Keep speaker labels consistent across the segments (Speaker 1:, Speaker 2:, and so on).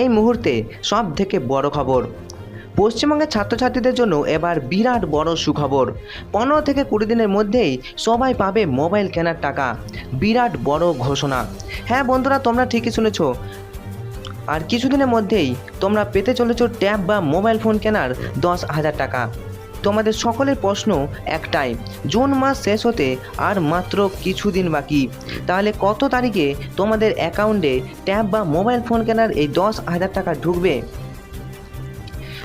Speaker 1: এই মুহূর্তে সব থেকে বড় খবর। পশ্চিমবঙ্গের ছাত্রছাত্রীদের জন্য এবার বিরাট বড় সুখবর। পনেরো থেকে কুড়ি দিনের মধ্যেই সবাই পাবে মোবাইল কেনার টাকা। বিরাট বড় ঘোষণা। হ্যাঁ বন্ধুরা, তোমরা ঠিকই শুনেছ। আর কিছুদিনের মধ্যেই তোমরা পেতে চলেছ ট্যাব বা মোবাইল ফোন কেনার দশ হাজার টাকা। তোমাদের সকলের প্রশ্ন একটাই, জুন মাস শেষ হতে আর মাত্র কিছুদিন বাকি। তাহলে কত তারিখে তোমাদের অ্যাকাউন্টে ট্যাব বা মোবাইল ফোন কেনার এই দশ হাজার টাকা ঢুকবে?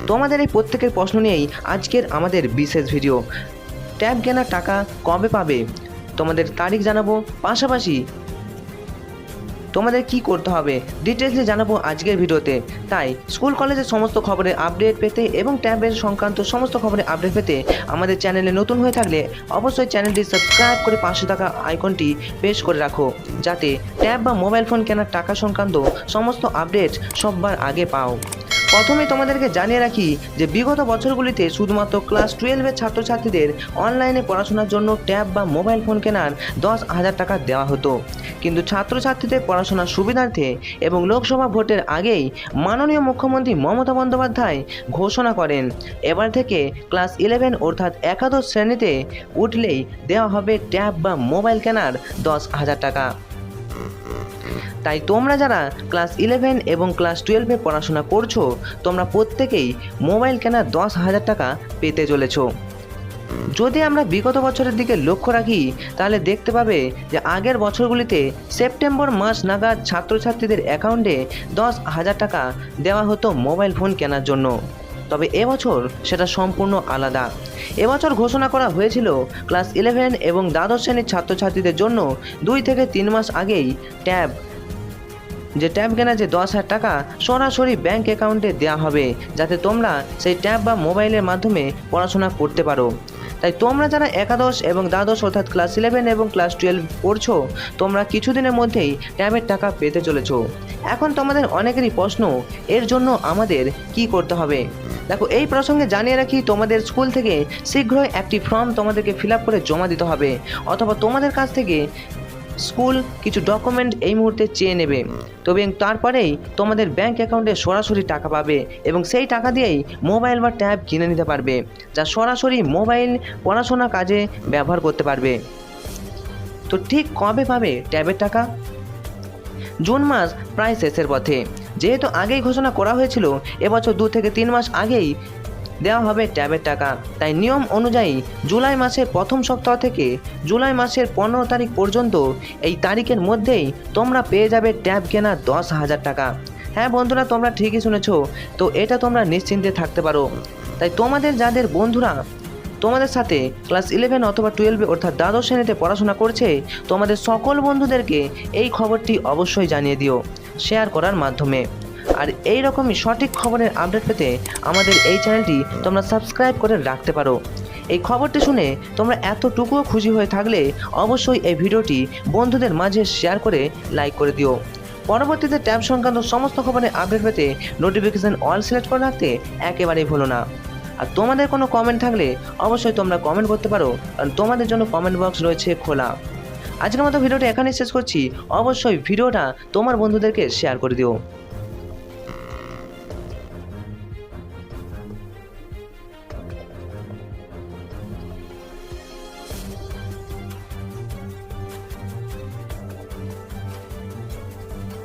Speaker 1: তোমাদের এই প্রত্যেকের প্রশ্ন নিয়েই আজকের আমাদের বিশেষ ভিডিও। ট্যাব কেনার টাকা কবে পাবে? তোমাদের তারিখ জানাব। পাশাপাশি তোমাদের কি করতে হবে? ডিটেলসে জানাব আজকের ভিডিওতে। তাই, স্কুল কলেজের সমস্ত খবরের আপডেট পেতে এবং ট্যাবের সংক্রান্ত সমস্ত খবরের আপডেট পেতে আমাদের চ্যানেলে নতুন হয়ে থাকলে অবশ্যই চ্যানেলটি সাবস্ক্রাইব করে পাশে থাকা আইকনটি পেশ করে রাখো। যাতে ট্যাব বা মোবাইল ফোন কেনার টাকা সংক্রান্ত সমস্ত আপডেট সববার আগে পাও। প্রথমে তোমাদেরকে জানিয়ে রাখি যে বিগত বছরগুলিতে শুধুমাত্র ক্লাস টুয়েলভের ছাত্রছাত্রীদের অনলাইনে পড়াশোনার জন্য ট্যাব বা মোবাইল ফোন কেনার দশ হাজার টাকা দেওয়া হতো। কিন্তু ছাত্রছাত্রীদের পড়াশোনার সুবিধার্থে এবং লোকসভা ভোটের আগেই মাননীয় মুখ্যমন্ত্রী মমতা বন্দ্যোপাধ্যায় ঘোষণা করেন, এবার থেকে ক্লাস ইলেভেন অর্থাৎ একাদশ শ্রেণীতে উঠলেই দেওয়া হবে ট্যাব বা মোবাইল কেনার দশ হাজার টাকা। তাই তোমরা যারা ক্লাস ইলেভেন এবং ক্লাস টুয়েলভে পড়াশোনা করছ, তোমরা প্রত্যেকেই মোবাইল কেনার দশ হাজার টাকা পেতে চলেছো। যদি আমরা বিগত বছরের দিকে লক্ষ্য রাখি, তাহলে দেখতে পাবে যে আগের বছরগুলিতে সেপ্টেম্বর মাস নাগাদ ছাত্রছাত্রীদের অ্যাকাউন্টে দশ হাজার টাকা দেওয়া হতো মোবাইল ফোন কেনার জন্য। তবে এবছর সেটা সম্পূর্ণ আলাদা। এবছর ঘোষণা করা হয়েছিল, ক্লাস ইলেভেন এবং দ্বাদশ শ্রেণির ছাত্রছাত্রীদের জন্য দুই থেকে তিন মাস আগেই ট্যাব যে ট্যাব কেনা যে দশ হাজার টাকা সরাসরি ব্যাংক অ্যাকাউন্টে দেওয়া হবে, যাতে তোমরা সেই ট্যাব বা মোবাইলের মাধ্যমে পড়াশোনা করতে পারো। তাই তোমরা যারা একাদশ এবং দ্বাদশ অর্থাৎ ক্লাস ইলেভেন এবং ক্লাস টুয়েলভ পড়ছো, তোমরা কিছুদিনের মধ্যেই ট্যাবের টাকা পেতে চলেছ। এখন তোমাদের অনেকেরই প্রশ্ন, এর জন্য আমাদের কি করতে হবে? দেখো, এই প্রসঙ্গে জানিয়ে রাখি, তোমাদের স্কুল থেকে শীঘ্রই একটি ফর্ম তোমাদেরকে ফিল করে জমা দিতে হবে, অথবা তোমাদের কাছ থেকে স্কুল কিছু ডকুমেন্ট এই মুহূর্তে চেয়ে নেবে। তবে তারপরেই তোমাদের ব্যাংক অ্যাকাউন্টে সরাসরি টাকা পাবে এবং সেই টাকা দিয়েই মোবাইল বা ট্যাব কিনে নিতে পারবে, যা সরাসরি মোবাইল পড়াশোনা কাজে ব্যবহার করতে পারবে। তো ঠিক কবে পাবে ট্যাবের টাকা? জুন মাস প্রায় শেষের পথে। যেহেতু আগেই ঘোষণা করা হয়েছিল, এবছর দু থেকে তিন মাস আগেই দেওয়া হবে ট্যাবের টাকা। তাই নিয়ম অনুযায়ী জুলাই মাসের প্রথম সপ্তাহ থেকে জুলাই মাসের পনেরো তারিখ পর্যন্ত এই তারিখের মধ্যেই তোমরা পেয়ে যাবে ট্যাব কেনা দশ হাজার টাকা। হ্যাঁ বন্ধুরা, তোমরা ঠিকই শুনেছো। তো এটা তোমরা নিশ্চিন্তে থাকতে পারো। তাই তোমাদের যাদের বন্ধুরা তোমাদের সাথে ক্লাস ইলেভেন অথবা টুয়েলভে অর্থাৎ দ্বাদশ শ্রেণীতে পড়াশোনা করছে, তোমাদের সকল বন্ধুদেরকে এই খবরটি অবশ্যই জানিয়ে দিও। শেয়ার করার মাধ্যমে। আর এই রকমই সঠিক খবরের আপডেট পেতে আমাদের এই চ্যানেলটি তোমরা সাবস্ক্রাইব করে রাখতে পারো। এই খবরটি শুনে তোমরা এতটুকুও খুশি হয়ে থাকলে অবশ্যই এই ভিডিওটি বন্ধুদের মাঝে শেয়ার করে লাইক করে দিও। পরবর্তীতে ট্যাব সংক্রান্ত সমস্ত খবরের আপডেট পেতে নোটিফিকেশান অল সিলেক্ট করে রাখতে একেবারেই ভুলো না। আর তোমাদের কোনো কমেন্ট থাকলে অবশ্যই তোমরা কমেন্ট করতে পারো, কারণ তোমাদের জন্য কমেন্ট বক্স রয়েছে খোলা। আজকের মতো ভিডিওটা এখানেই শেষ করছি। অবশ্যই ভিডিওটা তোমার বন্ধুদেরকে শেয়ার করে দিও।